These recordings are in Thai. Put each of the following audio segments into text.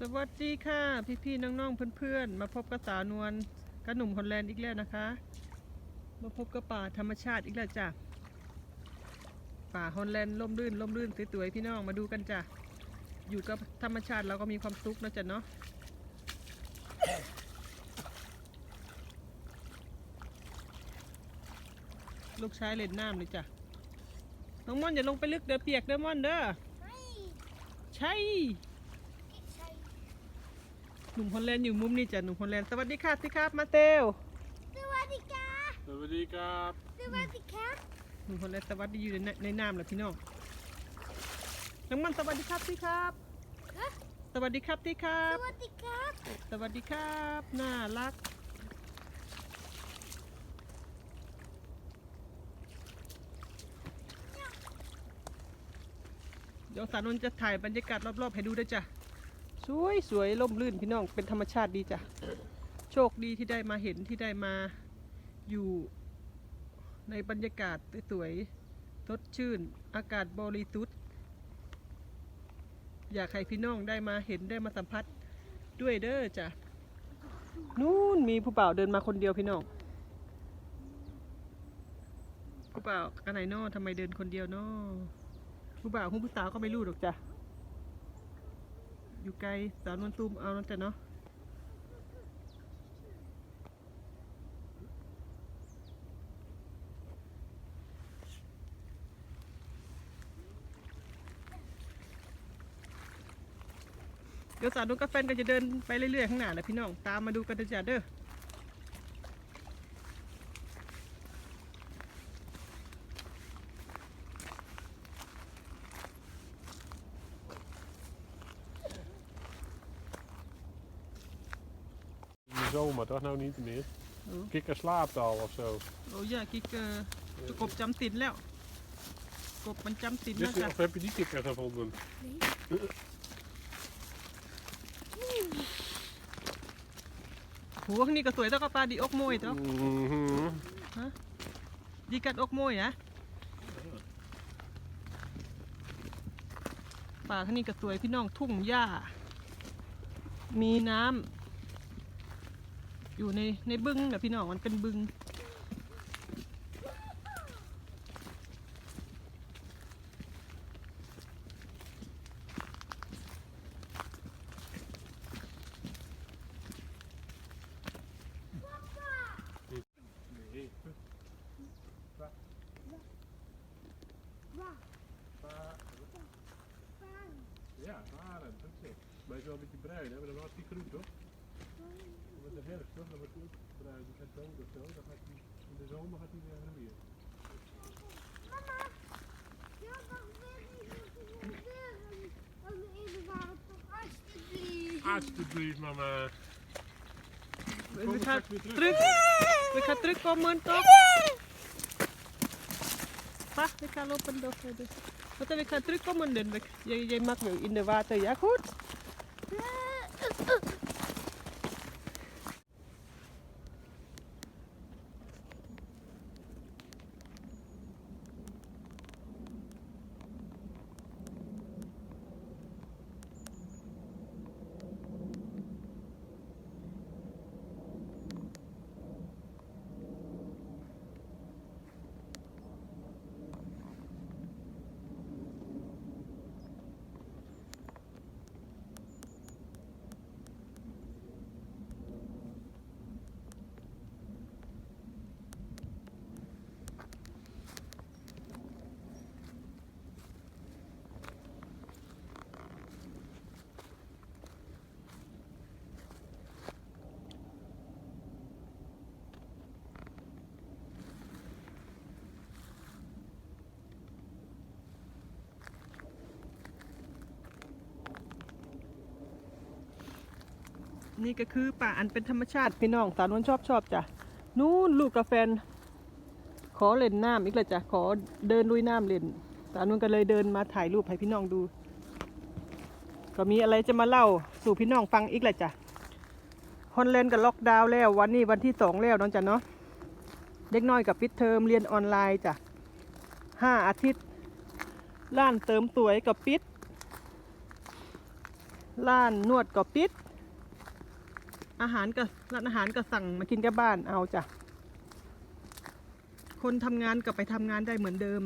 สวัสดีค่ะ พี่ๆน้องๆเพื่อนๆ มาพบกับสาวนวลกับหนุ่มฮอลแลนด์อีกแล้วนะคะ มาพบกับป่าธรรมชาติอีกแล้วจ้ะป่าฮอลแลนด์ล่มลื่นล่มลื่นสวยๆพี่น้องมาดูกันจ้ะอยู่กับธรรมชาติเราก็มีความสุขนะจ๊ะเนาะลูกชายเล่นน้ำเลยจ้ะน้องม่อนอย่าลงไปลึกเดี๋ยวเปียกเด้อม่อนเด้อไม่ใช่ใช่ หนุ่มฮอลแลนด์อยู่มุมนี้จ้ะหนุ่มฮอลแลนด์สวัสดีค่ะสิครับมาเตลสวัสดีค่ะสวัสดีครับสวัสดีครับหนุ่มฮอลแลนด์สวัสดีอยู่ในในน้ำแหละพี่น้องน้องมันสวัสดีครับสิครับฮะสวัสดีครับสิครัสบวัสดีครับ สวัสดีครับน่ารักเดี๋ยวสาวนนท์จะถ่ายบรรยากาศรอบๆให้ดูด้วยจ้ะ สวยสวยร่มรื่นพี่น้องเป็นธรรมชาติดีจ้ะโชคดีที่ได้มาเห็นที่ได้มาอยู่ในบรรยากาศสวยๆสดชื่น อากาศบริสุทธิ์อยากให้พี่น้องได้มาเห็นได้มาสัมผัสด้วยเด้อจ้ะนู่นมีผู้บ่าวเดินมาคนเดียวพี่น้องผู้บ่าวกันไหนนอทำไมเดินคนเดียวเนอผู้บ่าวผู้สาวก็ไม่รู้หรอกจ้ะ อยู่ไกลสาวนวลตูมเอานั่นจ้ะเนาะเดี๋ยวสาวนวลกับแฟนก็จะเดินไปเรื่อยๆข้างหน้าแหละพี่น้อง ตามมาดูกันเด้อจ้ะเด้อ In de zomer, toch nou niet meer? โอ้ Kikker slaapt al of zo. โอ้ยากิกเกอร์กบจำศีลแล้ว กบมันจำศีล Dit, นะจ๊ะ of heb je die kikker gevonden? หัวข้างนี้ก็สวยแล้วก็ปลาดีอกโมยเจ้า Mhm. ดีกัดอกโมยอะป่าข้างนี้ก็สวยพี่น้องทุ่งหญ้า มีน้ำ อยู่ในในบึงนะพี่น้องมันเป็นบึง Nee. Ja, varen, dat is het. Maar je is wel een beetje bruin, hè? Maar dan wordt die groen, toch? de herfst, toch? Dan wordt hij ook bruin. Die gaat dood of zo. Dan gaat hij, in de zomer gaat hij weer naar weer. Mama! Ja, mag weer niet Want de ene waren toch alsjeblieft. Alsjeblieft, mama. We gaan terug. We gaan terug komen, toch? Wacht, ik ga lopen door verder. Dus- Wat heb ik ga terugkomen, Lindbeck? Jij, jij maakt me in de water, ja goed? นี่ก็คือป่าอันเป็นธรรมชาติพี่น้องสาวนวลชอบชอบจ้ะนู่นลูกกาแฟนขอเล่นน้ำอีกแล้วจ้ะขอเดินลุยน้ำเล่นสาวนวลก็เลยเดินมาถ่ายรูปให้พี่น้องดู ก็มีอะไรจะมาเล่าสู่พี่น้องฟังอีกแหละจ้ะฮอลแลนด์ก็ล็อกดาวน์แล้ววันนี้วันที่สองแล้วน้องจ้ะเนาะเด็กน้อยกับปิดเทอมเรียนออนไลน์จ้ะห้าอาทิตย์ร้านเติมสวยกับปิดร้านนวดก็ปิด อาหารก็ร้านอาหารก็สั่งมากินกับบ้านเอาจ้ะ คนทำงานก็ไปทำงานได้เหมือนเดิม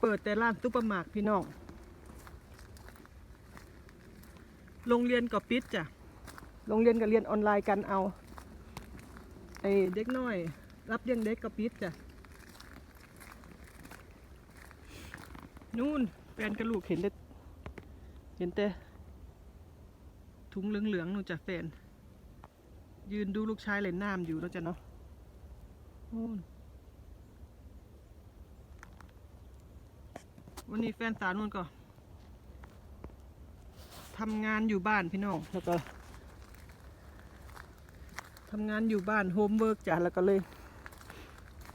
เปิดแต่ร้านซุปเปอร์มาร์ทพี่น้อง โรงเรียนก็ปิดจ้ะ โรงเรียนก็เรียนออนไลน์กันเอาไอเด็กน้อย รับเลี้ยงเด็กก็ปิดจ้ะ นู่นแฟนกับลูกเห็นแต่เห็นแต่ ถุงเหลืองๆนู่นจ้ะแฟน ยืนดูลูกชายเล่นน้ำอยู่แล้วจ้ะเนาะวันนี้แฟนสาวนู่นก็ทำงานอยู่บ้านพี่น้องแล้วก็ทำงานอยู่บ้านโฮมเวิร์กจ้ะแล้วก็เลย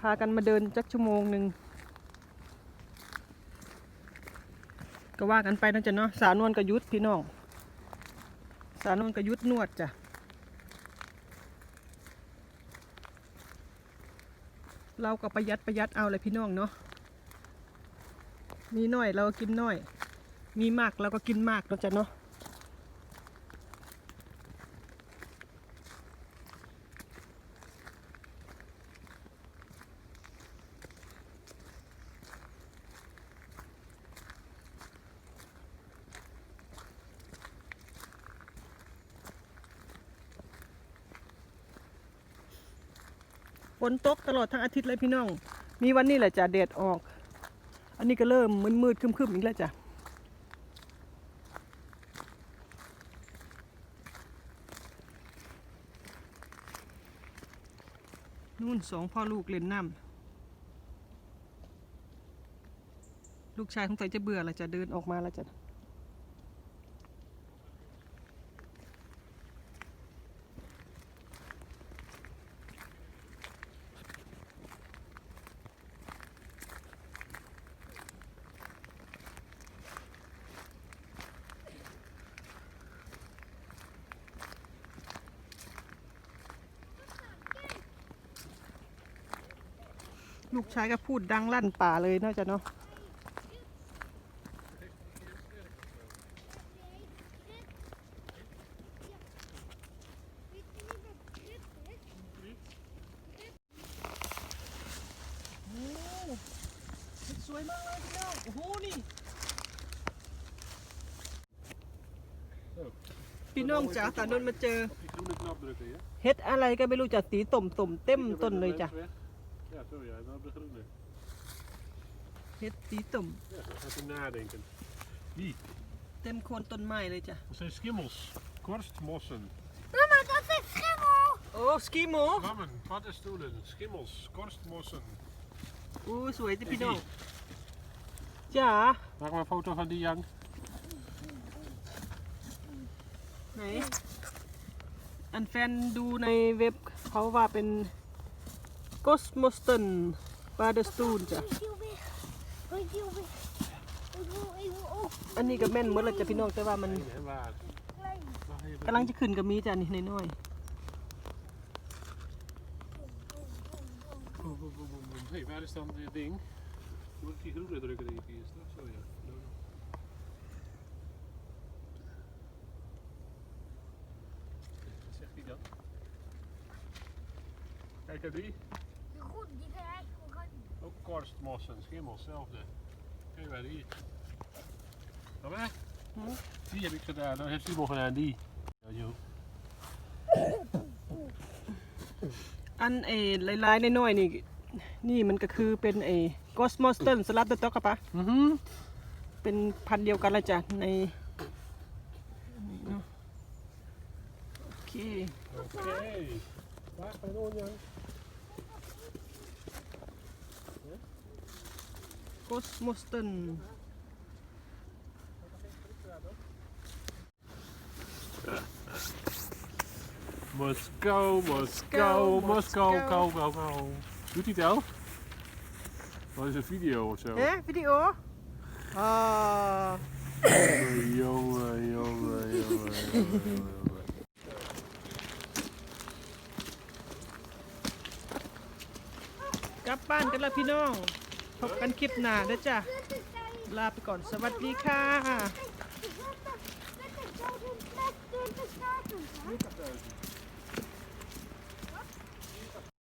พากันมาเดินจักชั่วโมงหนึ่งก็ว่ากันไปนะจ๊ะเนาะสาวนวลก็ยุทธพี่น้อง สารนวลกยุดนวดจ้ะเราก็ประหยัดประหยัดเอาเลยพี่น้องเนาะมีน้อยเราก็กินน้อย มีมากเราก็กินมากเนะจ๊ะเนาะ ฝนตกตลอดทั้งอาทิตย์เลยพี่น้อง มีวันนี้แหละจ้ะแดดออก อันนี้ก็เริ่มมืดๆครึมๆอีกแล้วจ้ะนู่นสองพ่อลูกเล่นน้ำลูกชายคงใสจะเบื่อแล้วจะเดินออกมาแล้วจ้ะ ลูกชายก็พูดดังลั่นป่าเลยเนาจะเนาะสวยมากเลยพี่น้องโอ้โหนี่พี่น้องจ๋าตานนมาเจอเฮ็ดอะไรก็ไม่รู้จักสีต่มต่มๆเต็มต้นเลยจ้ะ Ja, zo ja, dan op de groene. เฮ็ดสีต่ม Ja, dan gaat hij nadenken. Die, เต็มโคนต้นไม้เลยจ้ะ dat zijn skimmels. Korstmossen. Mama, dat is schimmel. โอ้สกีโม Rammen, paddenstoelen, skimmels, korstmossen. อู้สวยจิพี่น้องจ๋า Maak maar een foto van die, Jan. ไหนอันแฟนดูในเว็บเขาว่าเป็น Cosmoston b a d e r s t o o n จ้ะ Ik wil weg. Ik wil weg. Ik wil, ik wil ook อันนี้ก็แม่นหมดแล้วจ้ะพี่น้องแต่ว่ามัน En waar? klein. Mag even- กำลังจะขึ้นกับมีจ้ะนี่น้อย Boem, boem, boem, boem, boem. Hé, waar is dan dit ding? Moet ik die groene drukken, denk ik eerst? toch? Zo ja. No, no. Wat zegt hij dan? Kijk naar die. Goed, die ga ik gewoon gaan. Ook korstmossen, schimmels, hetzelfde. Kijk maar die. Mama? Hm? Die heb ik gedaan. Dan heeft Simon gedaan, die. Ja, joh. ๆอันเอลายๆน้อยๆนี่ นี่มันก็คือเป็นเอ Cosmoston สลับตัวตอกะปะ Mhm. เป็นพันธุ์เดียวกันละจ้ะในนี่เนาะโอเค Oké. Waar ga je door, Jan? Cosmoston Moskou, Moskou, Moskou, kou, kou, kou. Doet hij het al? Wat is een video of zo? เอ๊ะวิดีโออ่า Jongen, jongen, jongen, jongen, jongen. กลับบ้านกันแล้ว พบกันคลิปหน้าด้วยจ้ะ ลาไปก่อนสวัสดีค่ะ Met de doden, those.